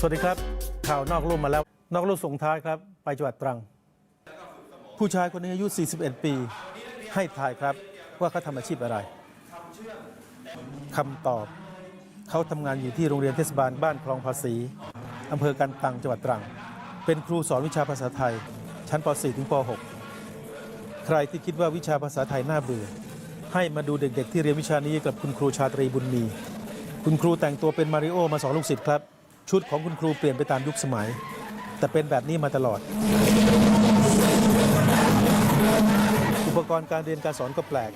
สวัสดีครับ ข่าวนอกลุ่มมาแล้ว นอกลุ่มส่งท้ายครับ ไปจังหวัดตรัง ผู้ชายคนนี้อายุ 41 ปี ให้ทายครับว่าเขาทำอาชีพอะไรคำตอบ เขาทำงานอยู่ที่โรงเรียนเทศบาลบ้านคลองภาษีอำเภอกันตังจังหวัดตรัง เป็นครูสอนวิชาภาษาไทย ชั้นป .4 ถึงป .6 ใครที่คิดว่าวิชาภาษาไทยน่าเบื่อ ให้มาดูเด็กๆ ที่เรียนวิชานี้กับคุณครูชาตรีบุญมี คุณครูแต่งตัวเป็นมาริโอมาสอนลูกศิษย์ครับ ชุดของคุณครูเปลี่ยนไปตามยุคสมัย แต่เป็นแบบนี้มาตลอด อุปกรณ์การเรียนการสอนก็แปลก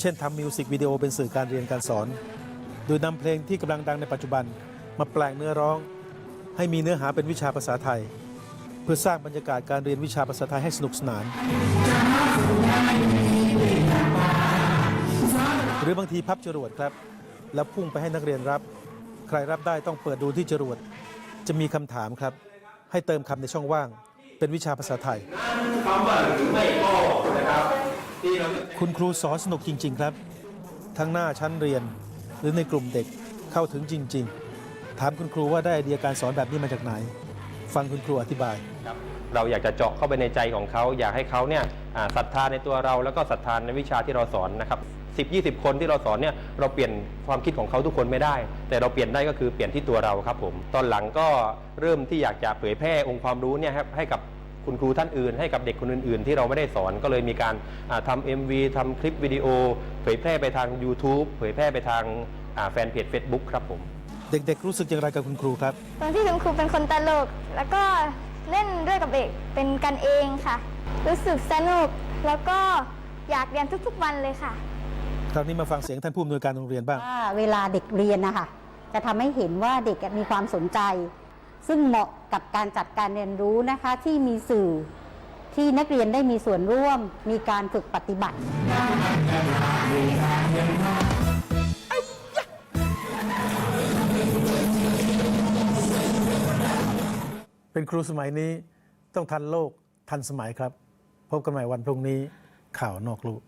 เช่นทำมิวสิกวิดีโอเป็นสื่อการเรียนการสอน โดยนำเพลงที่กำลังดังในปัจจุบันมาแปลงเนื้อร้อง ให้มีเนื้อหาเป็นวิชาภาษาไทย เพื่อสร้างบรรยากาศการเรียนวิชาภาษาไทยให้สนุกสนาน หรือบางทีพับจรวดครับ แล้วพุ่งไปให้นักเรียนรับ ใครรับได้ต้องเปิดดูที่จรวด จะมีคำถามครับ ให้เติมคำในช่องว่าง เป็นวิชาภาษาไทย คำว่าหรือไม่ก็นะครับที่เราคุณครูสอนสนุกจริง ๆ ครับ ทั้งหน้าชั้นเรียนหรือในกลุ่มเด็กเข้าถึงจริง ๆ ถามคุณครูว่าได้ไอเดียการสอนแบบนี้มาจากไหน ฟังคุณครูอธิบาย ครับ เราอยากจะเจาะเข้าไปในใจของเขา อยากให้เขาเนี่ยอ่าศรัทธาในตัวเราแล้วก็ศรัทธาในวิชาที่เราสอนนะครับ10 20คนที่เราสอนเนี่ยเราเปลี่ยนความคิดของเขาทุกคนไม่ได้ แต่เราเปลี่ยนได้ก็คือเปลี่ยนที่ตัวเราครับผม ตอนหลังก็เริ่มที่อยากจะเผยแพร่องค์ความรู้เนี่ยครับให้กับคุณครูท่านอื่น ให้กับเด็กคนอื่น ๆ ที่เราไม่ได้สอนก็เลยมีการอ่าทำ MV ทำคลิปวิดีโอ เผยแพร่ไปทาง YouTube เผยแพร่ไปทางอ่าแฟนเพจ Facebook ครับผม เด็กๆรู้สึกอย่างไรกับคุณครูครับตอนที่คุณครูเป็นคนตลกแล้วก็ เล่นด้วยกับเด็กเป็นกันเองค่ะ รู้สึกสนุกแล้วก็อยากเรียนทุกๆวันเลยค่ะ คราวนี้มาฟังเสียงท่านผู้อำนวยการโรงเรียนบ้าง ว่าเวลาเด็กเรียนนะคะจะทำให้เห็นว่าเด็กมีความสนใจ ซึ่งเหมาะกับการจัดการเรียนรู้นะคะที่มีสื่อที่นักเรียนได้มีส่วนร่วม มีการฝึกปฏิบัติ เป็นครูสมัยนี้ต้องทันโลกทันสมัยครับ พบกันใหม่วันพรุ่งนี้ข่าวนอกลูก